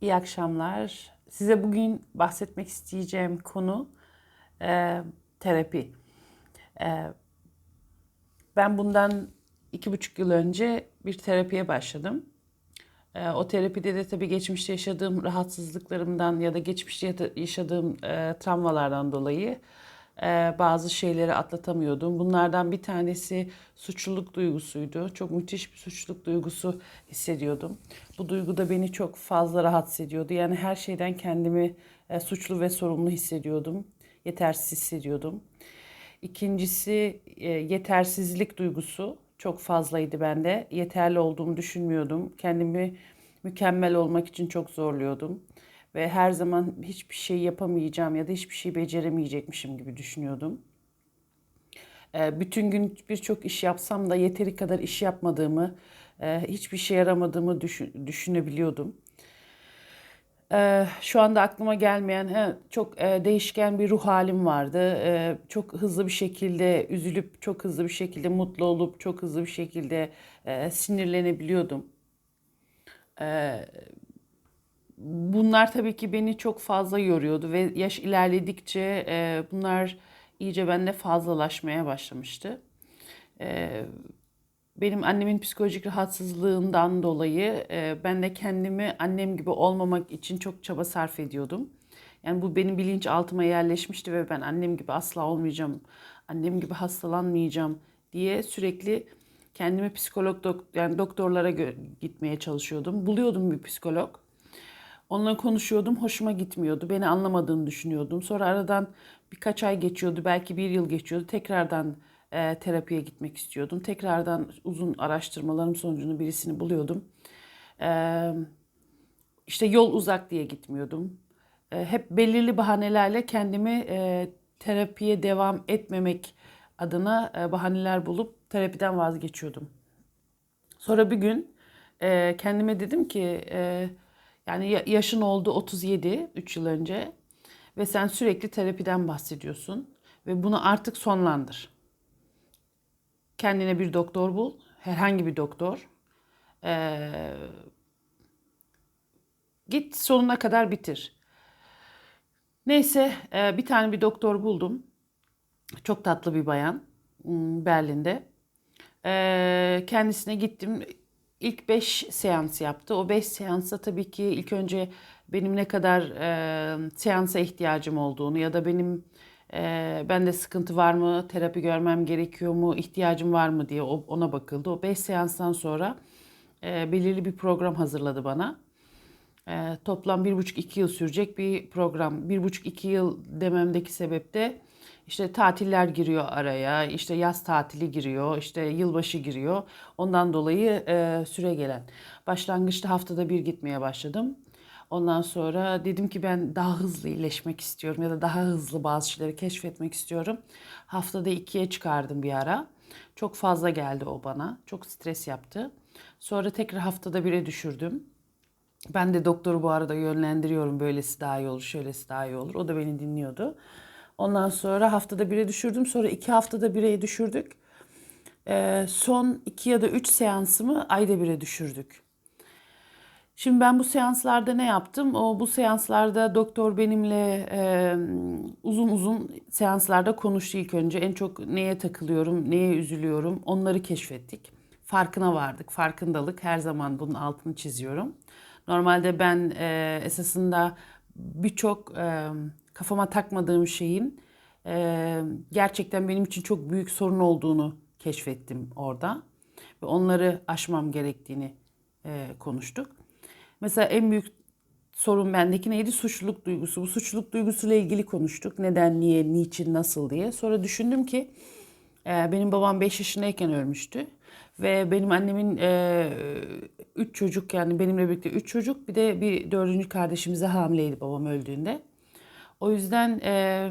İyi akşamlar. Size bugün bahsetmek isteyeceğim konu e, terapi. E, ben bundan iki buçuk yıl önce bir terapiye başladım. E, o terapide de tabii geçmişte yaşadığım rahatsızlıklarımdan ya da geçmişte yaşadığım e, travmalardan dolayı e, bazı şeyleri atlatamıyordum. Bunlardan bir tanesi suçluluk duygusuydu. Çok müthiş bir suçluluk duygusu hissediyordum. Bu duygu da beni çok fazla rahatsız ediyordu. Yani her şeyden kendimi e, suçlu ve sorumlu hissediyordum. Yetersiz hissediyordum. İkincisi e, yetersizlik duygusu çok fazlaydı bende. Yeterli olduğumu düşünmüyordum. Kendimi mükemmel olmak için çok zorluyordum. Ve her zaman hiçbir şey yapamayacağım ya da hiçbir şey beceremeyecekmişim gibi düşünüyordum. E, bütün gün birçok iş yapsam da yeteri kadar iş yapmadığımı, e, hiçbir şey yaramadığımı düşün- düşünebiliyordum. Ee, şu anda aklıma gelmeyen çok e, değişken bir ruh halim vardı. Ee, çok hızlı bir şekilde üzülüp, çok hızlı bir şekilde mutlu olup, çok hızlı bir şekilde e, sinirlenebiliyordum. Bunlar tabii ki beni çok fazla yoruyordu ve yaş ilerledikçe e, bunlar iyice bende fazlalaşmaya başlamıştı. Ee, benim annemin psikolojik rahatsızlığından dolayı e, ben de kendimi annem gibi olmamak için çok çaba sarf ediyordum. Yani bu benim bilinçaltıma yerleşmişti ve ben annem gibi asla olmayacağım, annem gibi hastalanmayacağım diye sürekli kendimi psikolog dok yani doktorlara gitmeye çalışıyordum. Buluyordum bir psikolog. Onunla konuşuyordum, hoşuma gitmiyordu. Beni anlamadığını düşünüyordum. Sonra aradan birkaç ay geçiyordu, belki bir yıl geçiyordu. Tekrardan e, terapiye gitmek istiyordum. Tekrardan uzun araştırmalarım sonucunu birisini buluyordum. E, işte yol uzak diye gitmiyordum. E, hep belirli bahanelerle kendimi e, terapiye devam etmemek adına e, bahaneler bulup terapiden vazgeçiyordum. Sonra bir gün e, kendime dedim ki e, yani ya- yaşın oldu 37 3 yıl önce ve sen sürekli terapiden bahsediyorsun ve bunu artık sonlandır. Kendine bir doktor bul, herhangi bir doktor. E, git sonuna kadar bitir. Neyse e, bir tane bir doktor buldum. Çok tatlı bir bayan hmm, Berlin'de. Ee, kendisine gittim. İlk 5 seans yaptı. O 5 seansta tabii ki ilk önce benim ne kadar e, seansa ihtiyacım olduğunu ya da benim e, bende sıkıntı var mı, terapi görmem gerekiyor mu, ihtiyacım var mı diye ona bakıldı. O 5 seanstan sonra e, belirli bir program hazırladı bana. Ee, toplam bir buçuk iki yıl sürecek bir program. Bir buçuk iki yıl dememdeki sebep de işte tatiller giriyor araya, işte yaz tatili giriyor, işte yılbaşı giriyor. Ondan dolayı e, süre gelen. Başlangıçta haftada bir gitmeye başladım. Ondan sonra dedim ki ben daha hızlı iyileşmek istiyorum ya da daha hızlı bazı şeyleri keşfetmek istiyorum. Haftada ikiye çıkardım bir ara. Çok fazla geldi o bana. Çok stres yaptı. Sonra tekrar haftada bire düşürdüm. Ben de doktoru bu arada yönlendiriyorum. Böylesi daha iyi olur, şöylesi daha iyi olur. O da beni dinliyordu. Ondan sonra haftada bire düşürdüm. Sonra iki haftada bire düşürdük. Ee, son iki ya da üç seansımı ayda bire düşürdük. Şimdi ben bu seanslarda ne yaptım? O bu seanslarda doktor benimle e, uzun uzun seanslarda konuştu ilk önce. En çok neye takılıyorum, neye üzülüyorum onları keşfettik. Farkına vardık. Farkındalık her zaman bunun altını çiziyorum. Normalde ben e, esasında birçok e, kafama takmadığım şeyin e, gerçekten benim için çok büyük sorun olduğunu keşfettim orada. Ve onları aşmam gerektiğini e, konuştuk. Mesela en büyük sorun bendeki neydi? Suçluluk duygusu. Bu suçluluk duygusuyla ilgili konuştuk. Neden, niye, niçin, nasıl diye. Sonra düşündüm ki e, benim babam 5 yaşındayken ölmüştü. Ve benim annemin 3 çocuk yani benimle birlikte 3 çocuk bir de bir dördüncü kardeşimize hamileydi babam öldüğünde. O yüzden e,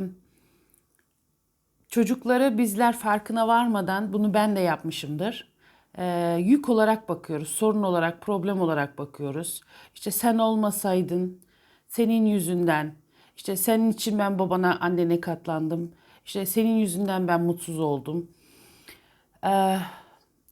çocuklara bizler farkına varmadan bunu ben de yapmışımdır. Ee, yük olarak bakıyoruz, sorun olarak, problem olarak bakıyoruz. İşte sen olmasaydın, senin yüzünden, işte senin için ben babana, annene katlandım. İşte senin yüzünden ben mutsuz oldum. Ee,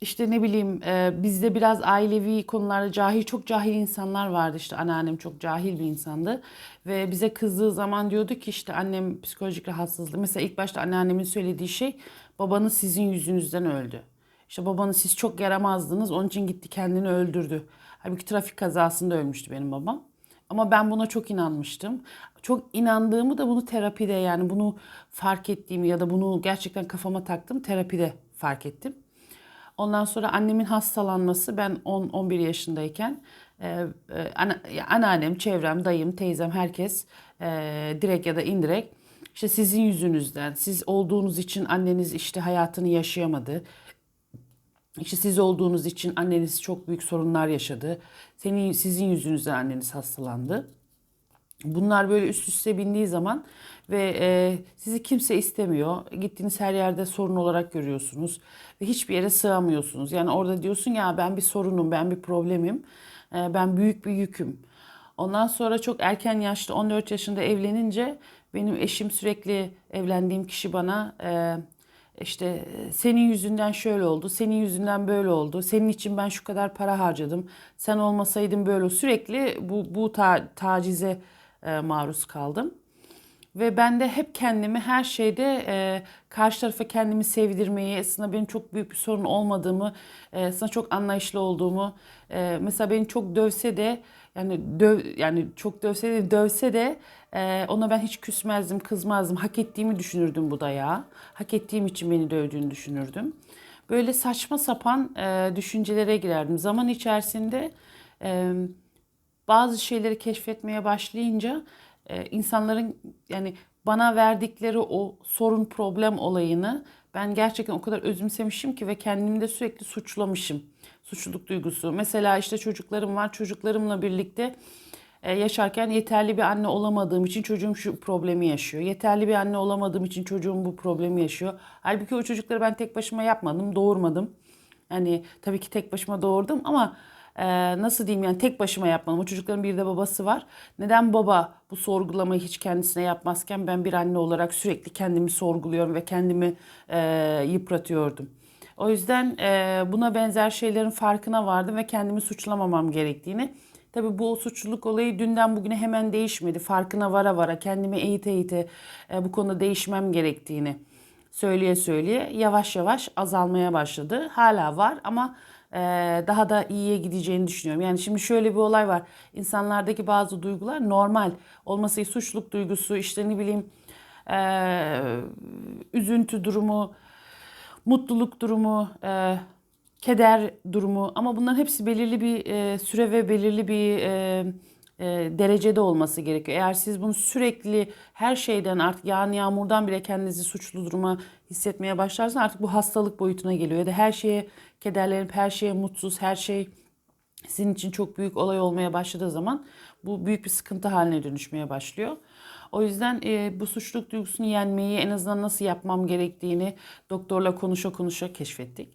işte ne bileyim e, bizde biraz ailevi konularda cahil çok cahil insanlar vardı işte anneannem çok cahil bir insandı ve bize kızdığı zaman diyordu ki işte annem psikolojik rahatsızlığı mesela ilk başta anneannemin söylediği şey babanız sizin yüzünüzden öldü. İşte babanız siz çok yaramazdınız onun için gitti kendini öldürdü. Halbuki trafik kazasında ölmüştü benim babam. Ama ben buna çok inanmıştım. Çok inandığımı da bunu terapide yani bunu fark ettiğimi ya da bunu gerçekten kafama taktım terapide fark ettim. Ondan sonra annemin hastalanması ben 10-11 yaşındayken e, e, anneannem, çevrem, dayım, teyzem herkes e, direkt ya da indirekt işte sizin yüzünüzden, siz olduğunuz için anneniz işte hayatını yaşayamadı. İşte siz olduğunuz için anneniz çok büyük sorunlar yaşadı. Senin sizin yüzünüzden anneniz hastalandı. Bunlar böyle üst üste bindiği zaman ve e, sizi kimse istemiyor. Gittiğiniz her yerde sorun olarak görüyorsunuz ve hiçbir yere sığamıyorsunuz. Yani orada diyorsun ya ben bir sorunum, ben bir problemim, e, ben büyük bir yüküm. Ondan sonra çok erken yaşta 14 yaşında evlenince benim eşim sürekli evlendiğim kişi bana e, işte senin yüzünden şöyle oldu, senin yüzünden böyle oldu, senin için ben şu kadar para harcadım, sen olmasaydın böyle sürekli bu bu ta, tacize e, maruz kaldım. Ve ben de hep kendimi her şeyde e, karşı tarafa kendimi sevdirmeyi, aslında benim çok büyük bir sorun olmadığımı, e, aslında çok anlayışlı olduğumu, e, mesela beni çok dövse de yani döv yani çok dövse de dövse de e, ona ben hiç küsmezdim, kızmazdım. Hak ettiğimi düşünürdüm bu dayağı. Hak ettiğim için beni dövdüğünü düşünürdüm. Böyle saçma sapan e, düşüncelere girerdim. Zaman içerisinde e, bazı şeyleri keşfetmeye başlayınca e, insanların yani bana verdikleri o sorun problem olayını ben gerçekten o kadar özümsemişim ki ve kendimi de sürekli suçlamışım. Suçluluk duygusu. Mesela işte çocuklarım var. Çocuklarımla birlikte e, yaşarken yeterli bir anne olamadığım için çocuğum şu problemi yaşıyor. Yeterli bir anne olamadığım için çocuğum bu problemi yaşıyor. Halbuki o çocukları ben tek başıma yapmadım, doğurmadım. Yani tabii ki tek başıma doğurdum ama e, nasıl diyeyim yani tek başıma yapmadım. O çocukların bir de babası var. Neden baba bu sorgulamayı hiç kendisine yapmazken ben bir anne olarak sürekli kendimi sorguluyorum ve kendimi e, yıpratıyordum. O yüzden e, buna benzer şeylerin farkına vardım ve kendimi suçlamamam gerektiğini. Tabii bu suçluluk olayı dünden bugüne hemen değişmedi. Farkına vara vara kendimi eğite eğite e, bu konuda değişmem gerektiğini söyleye söyleye yavaş yavaş azalmaya başladı. Hala var ama daha da iyiye gideceğini düşünüyorum. Yani şimdi şöyle bir olay var. İnsanlardaki bazı duygular normal. Olması suçluluk duygusu, işte ne bileyim e, üzüntü durumu, mutluluk durumu, e, keder durumu ama bunların hepsi belirli bir e, süre ve belirli bir e, derecede olması gerekiyor. Eğer siz bunu sürekli her şeyden artık yağan yağmurdan bile kendinizi suçlu duruma hissetmeye başlarsanız artık bu hastalık boyutuna geliyor. Ya da her şeye kederlenip her şeye mutsuz, her şey sizin için çok büyük olay olmaya başladığı zaman bu büyük bir sıkıntı haline dönüşmeye başlıyor. O yüzden e, bu suçluluk duygusunu yenmeyi en azından nasıl yapmam gerektiğini doktorla konuşa konuşa keşfettik.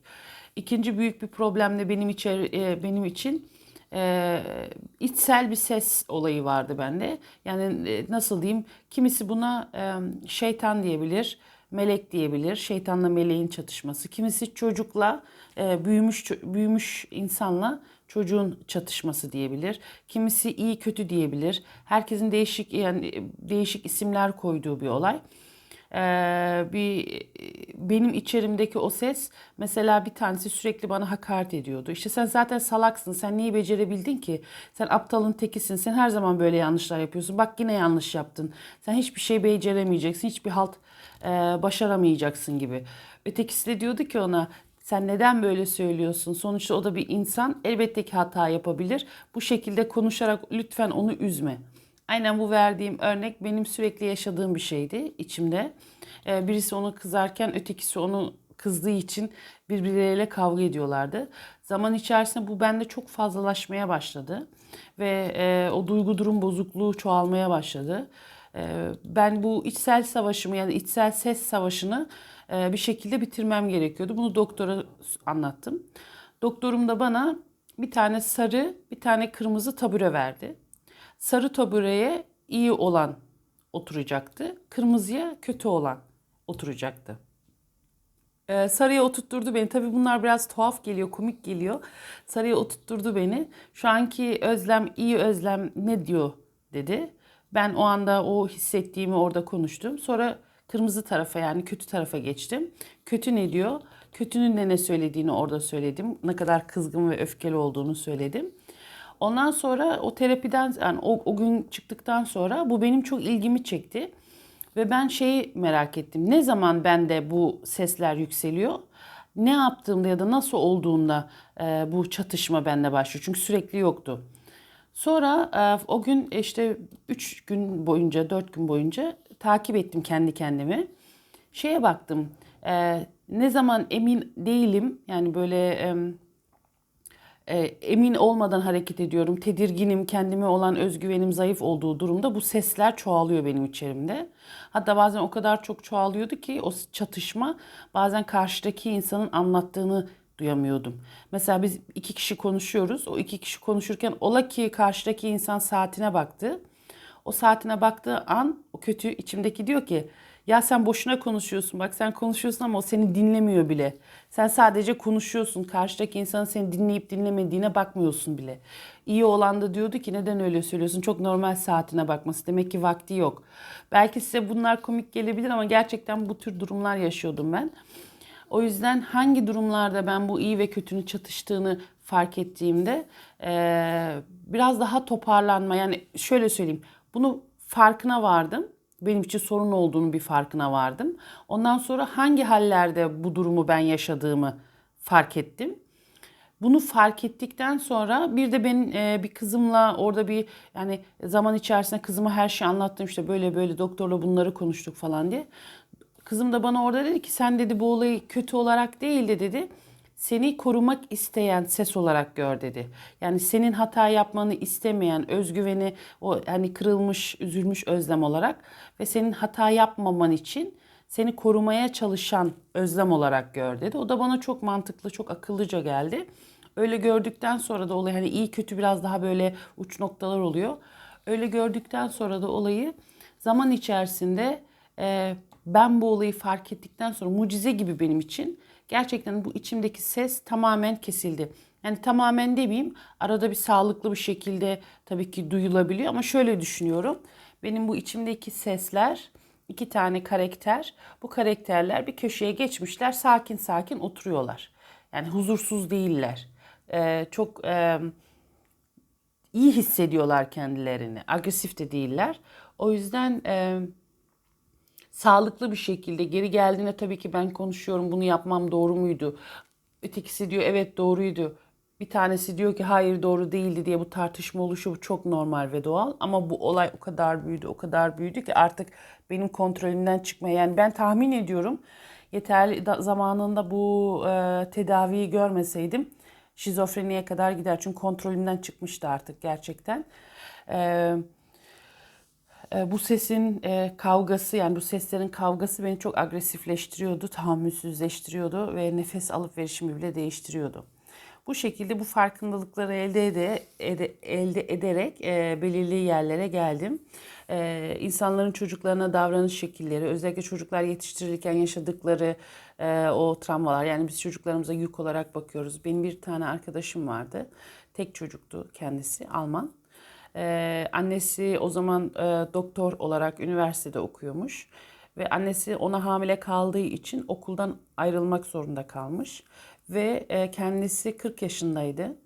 İkinci büyük bir problem de benim, içeri, e, benim için e, içsel bir ses olayı vardı bende. Yani e, nasıl diyeyim kimisi buna e, şeytan diyebilir, melek diyebilir. Şeytanla meleğin çatışması. Kimisi çocukla e, büyümüş büyümüş insanla çocuğun çatışması diyebilir. Kimisi iyi kötü diyebilir. Herkesin değişik yani değişik isimler koyduğu bir olay. Ee, bir benim içerimdeki o ses mesela bir tanesi sürekli bana hakaret ediyordu. İşte sen zaten salaksın. Sen niye becerebildin ki? Sen aptalın tekisin. Sen her zaman böyle yanlışlar yapıyorsun. Bak yine yanlış yaptın. Sen hiçbir şey beceremeyeceksin. Hiçbir halt e, başaramayacaksın gibi. Ötekisi de diyordu ki ona sen neden böyle söylüyorsun? Sonuçta o da bir insan. Elbette ki hata yapabilir. Bu şekilde konuşarak lütfen onu üzme. Aynen bu verdiğim örnek benim sürekli yaşadığım bir şeydi içimde. Ee, birisi onu kızarken ötekisi onu kızdığı için birbirleriyle kavga ediyorlardı. Zaman içerisinde bu bende çok fazlalaşmaya başladı ve e, o duygu durum bozukluğu çoğalmaya başladı. E, ben bu içsel savaşımı yani içsel ses savaşını e, bir şekilde bitirmem gerekiyordu. Bunu doktora anlattım. Doktorum da bana bir tane sarı, bir tane kırmızı tabure verdi. Sarı tabureye iyi olan oturacaktı. Kırmızıya kötü olan oturacaktı. Ee, Sarıya oturtturdu beni. Tabii bunlar biraz tuhaf geliyor, komik geliyor. Sarıya oturtturdu beni. Şu anki Özlem, iyi Özlem ne diyor dedi. Ben o anda o hissettiğimi orada konuştum. Sonra kırmızı tarafa yani kötü tarafa geçtim. Kötü ne diyor? Kötünün de ne söylediğini orada söyledim. Ne kadar kızgın ve öfkeli olduğunu söyledim. Ondan sonra o terapiden yani o, o gün çıktıktan sonra bu benim çok ilgimi çekti. Ve ben şeyi merak ettim. Ne zaman bende bu sesler yükseliyor? Ne yaptığımda ya da nasıl olduğunda e, bu çatışma bende başlıyor. Çünkü sürekli yoktu. Sonra e, o gün işte 3 gün boyunca, 4 gün boyunca takip ettim kendi kendimi. Şeye baktım. e, ne zaman emin değilim yani böyle e, e, emin olmadan hareket ediyorum. Tedirginim, kendime olan özgüvenim zayıf olduğu durumda bu sesler çoğalıyor benim içerimde. Hatta bazen o kadar çok çoğalıyordu ki o çatışma bazen karşıdaki insanın anlattığını duyamıyordum. Mesela biz iki kişi konuşuyoruz. O iki kişi konuşurken ola ki karşıdaki insan saatine baktı. O saatine baktığı an o kötü içimdeki diyor ki ya sen boşuna konuşuyorsun. Bak sen konuşuyorsun ama o seni dinlemiyor bile. Sen sadece konuşuyorsun. Karşıdaki insanın seni dinleyip dinlemediğine bakmıyorsun bile. İyi olan da diyordu ki neden öyle söylüyorsun? Çok normal saatine bakması. Demek ki vakti yok. Belki size bunlar komik gelebilir ama gerçekten bu tür durumlar yaşıyordum ben. O yüzden hangi durumlarda ben bu iyi ve kötünün çatıştığını fark ettiğimde biraz daha toparlanma yani şöyle söyleyeyim bunu farkına vardım. Benim için sorun olduğunu bir farkına vardım. Ondan sonra hangi hallerde bu durumu ben yaşadığımı fark ettim. Bunu fark ettikten sonra bir de ben e, bir kızımla orada bir yani zaman içerisinde kızıma her şeyi anlattım işte böyle böyle doktorla bunları konuştuk falan diye. Kızım da bana orada dedi ki sen dedi bu olayı kötü olarak değil de dedi seni korumak isteyen ses olarak gör dedi. Yani senin hata yapmanı istemeyen özgüveni o hani kırılmış, üzülmüş özlem olarak ve senin hata yapmaman için seni korumaya çalışan özlem olarak gör dedi. O da bana çok mantıklı, çok akıllıca geldi. Öyle gördükten sonra da olay hani iyi kötü biraz daha böyle uç noktalar oluyor. Öyle gördükten sonra da olayı zaman içerisinde e, ben bu olayı fark ettikten sonra mucize gibi benim için gerçekten bu içimdeki ses tamamen kesildi. Yani tamamen demeyeyim arada bir sağlıklı bir şekilde tabii ki duyulabiliyor ama şöyle düşünüyorum. Benim bu içimdeki sesler iki tane karakter bu karakterler bir köşeye geçmişler sakin sakin oturuyorlar. Yani huzursuz değiller. Ee, çok e, iyi hissediyorlar kendilerini. Agresif de değiller. O yüzden e, sağlıklı bir şekilde geri geldiğinde tabii ki ben konuşuyorum bunu yapmam doğru muydu? Ötekisi diyor evet doğruydu. Bir tanesi diyor ki hayır doğru değildi diye bu tartışma oluşu bu çok normal ve doğal. Ama bu olay o kadar büyüdü o kadar büyüdü ki artık benim kontrolümden çıkmaya yani ben tahmin ediyorum yeterli da, zamanında bu e, tedaviyi görmeseydim şizofreniye kadar gider. Çünkü kontrolümden çıkmıştı artık gerçekten. Eee e, bu sesin e, kavgası yani bu seslerin kavgası beni çok agresifleştiriyordu, tahammülsüzleştiriyordu ve nefes alıp verişimi bile değiştiriyordu. Bu şekilde bu farkındalıkları elde ede, ede, elde ederek e, belirli yerlere geldim. E, insanların çocuklarına davranış şekilleri, özellikle çocuklar yetiştirilirken yaşadıkları e, o travmalar. Yani biz çocuklarımıza yük olarak bakıyoruz. Benim bir tane arkadaşım vardı. Tek çocuktu kendisi, Alman. Ee, annesi o zaman e, doktor olarak üniversitede okuyormuş ve annesi ona hamile kaldığı için okuldan ayrılmak zorunda kalmış ve e, kendisi 40 yaşındaydı.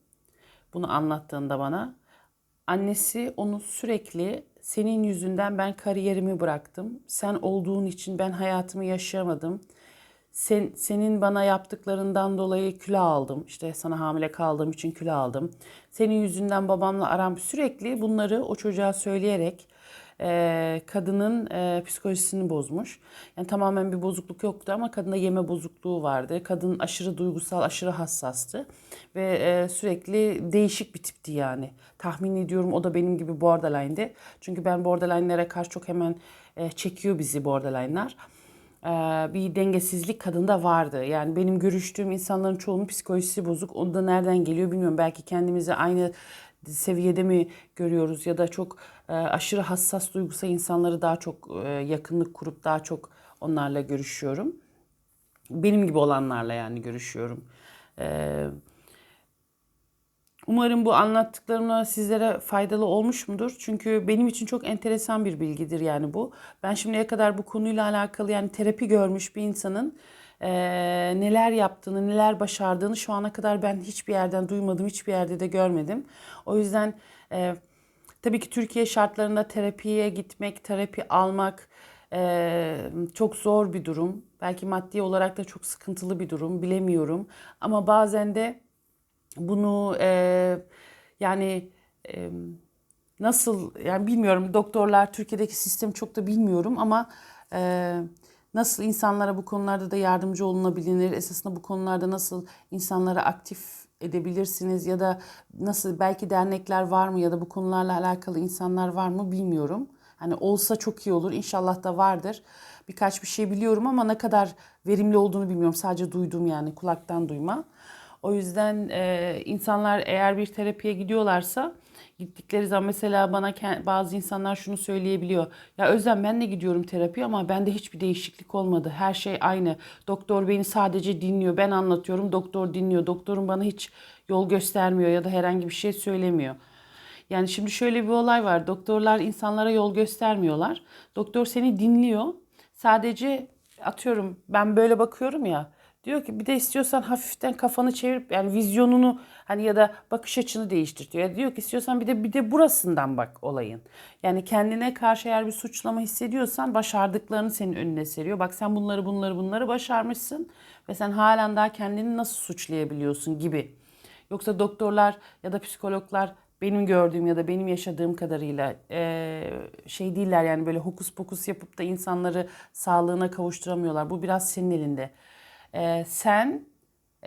Bunu anlattığında bana annesi onu sürekli senin yüzünden ben kariyerimi bıraktım. Sen olduğun için ben hayatımı yaşayamadım sen, senin bana yaptıklarından dolayı kilo aldım. İşte sana hamile kaldığım için kilo aldım. Senin yüzünden babamla aram sürekli bunları o çocuğa söyleyerek e, kadının e, psikolojisini bozmuş. Yani tamamen bir bozukluk yoktu ama kadında yeme bozukluğu vardı. Kadın aşırı duygusal, aşırı hassastı ve e, sürekli değişik bir tipti yani. Tahmin ediyorum o da benim gibi borderline'di. Çünkü ben borderline'lere karşı çok hemen e, çekiyor bizi borderline'lar. E, bir dengesizlik kadında vardı. Yani benim görüştüğüm insanların çoğunun psikolojisi bozuk. O da nereden geliyor bilmiyorum. Belki kendimizi aynı seviyede mi görüyoruz ya da çok e, aşırı hassas duygusal insanları daha çok e, yakınlık kurup daha çok onlarla görüşüyorum. Benim gibi olanlarla yani görüşüyorum. Ee, Umarım bu anlattıklarımla sizlere faydalı olmuş mudur? Çünkü benim için çok enteresan bir bilgidir yani bu. Ben şimdiye kadar bu konuyla alakalı yani terapi görmüş bir insanın eee, neler yaptığını, neler başardığını şu ana kadar ben hiçbir yerden duymadım, hiçbir yerde de görmedim. O yüzden eee, tabii ki Türkiye şartlarında terapiye gitmek, terapi almak eee, çok zor bir durum. Belki maddi olarak da çok sıkıntılı bir durum, bilemiyorum. Ama bazen de bunu e, yani e, nasıl yani bilmiyorum doktorlar Türkiye'deki sistemi çok da bilmiyorum ama e, nasıl insanlara bu konularda da yardımcı olunabilir esasında bu konularda nasıl insanlara aktif edebilirsiniz ya da nasıl belki dernekler var mı ya da bu konularla alakalı insanlar var mı bilmiyorum. Hani olsa çok iyi olur. İnşallah da vardır. Birkaç bir şey biliyorum ama ne kadar verimli olduğunu bilmiyorum. Sadece duydum yani kulaktan duyma. O yüzden e, insanlar eğer bir terapiye gidiyorlarsa gittikleri zaman mesela bana bazı insanlar şunu söyleyebiliyor. Ya Özlem ben de gidiyorum terapi ama bende hiçbir değişiklik olmadı. Her şey aynı. Doktor beni sadece dinliyor. Ben anlatıyorum. Doktor dinliyor. Doktorun bana hiç yol göstermiyor ya da herhangi bir şey söylemiyor. Yani şimdi şöyle bir olay var. Doktorlar insanlara yol göstermiyorlar. Doktor seni dinliyor. Sadece atıyorum ben böyle bakıyorum ya. Diyor ki bir de istiyorsan hafiften kafanı çevirip yani vizyonunu hani ya da bakış açını değiştir diyor. Diyor ki istiyorsan bir de bir de burasından bak olayın. Yani kendine karşı eğer bir suçlama hissediyorsan başardıklarını senin önüne seriyor. Bak sen bunları bunları bunları başarmışsın ve sen halen daha kendini nasıl suçlayabiliyorsun gibi. Yoksa doktorlar ya da psikologlar benim gördüğüm ya da benim yaşadığım kadarıyla şey değiller yani böyle hokus pokus yapıp da insanları sağlığına kavuşturamıyorlar. Bu biraz senin elinde. E, sen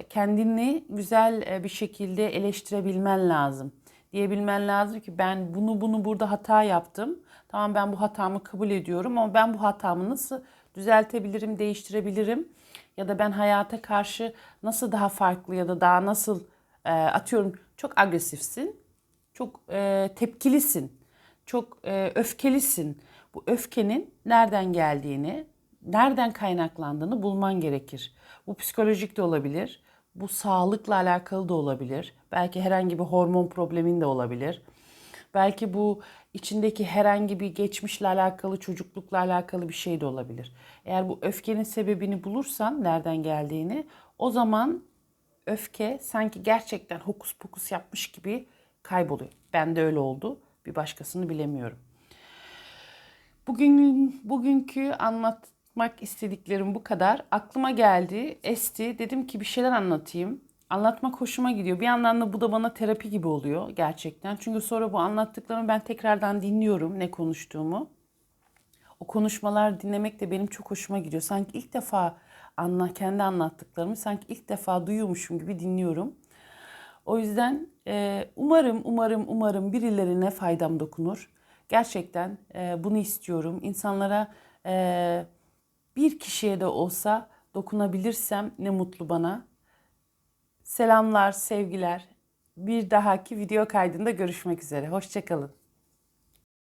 kendini güzel e, bir şekilde eleştirebilmen lazım. Diyebilmen lazım ki ben bunu bunu burada hata yaptım. Tamam ben bu hatamı kabul ediyorum ama ben bu hatamı nasıl düzeltebilirim, değiştirebilirim? Ya da ben hayata karşı nasıl daha farklı ya da daha nasıl e, atıyorum çok agresifsin, çok e, tepkilisin, çok e, öfkelisin. Bu öfkenin nereden geldiğini, nereden kaynaklandığını bulman gerekir. Bu psikolojik de olabilir, bu sağlıkla alakalı da olabilir. Belki herhangi bir hormon problemin de olabilir. Belki bu içindeki herhangi bir geçmişle alakalı, çocuklukla alakalı bir şey de olabilir. Eğer bu öfkenin sebebini bulursan, nereden geldiğini, o zaman öfke sanki gerçekten hokus pokus yapmış gibi kayboluyor. Ben de öyle oldu. Bir başkasını bilemiyorum. Bugün bugünkü anlatmak istediklerim bu kadar. Aklıma geldi, esti. Dedim ki bir şeyler anlatayım. Anlatmak hoşuma gidiyor. Bir yandan da bu da bana terapi gibi oluyor gerçekten. Çünkü sonra bu anlattıklarımı ben tekrardan dinliyorum ne konuştuğumu. O konuşmalar dinlemek de benim çok hoşuma gidiyor. Sanki ilk defa anla kendi anlattıklarımı sanki ilk defa duyuyormuşum gibi dinliyorum. O yüzden e, umarım umarım umarım birilerine faydam dokunur. Gerçekten e, bunu istiyorum. İnsanlara e, bir kişiye de olsa dokunabilirsem ne mutlu bana. Selamlar, sevgiler. Bir dahaki video kaydında görüşmek üzere. Hoşçakalın.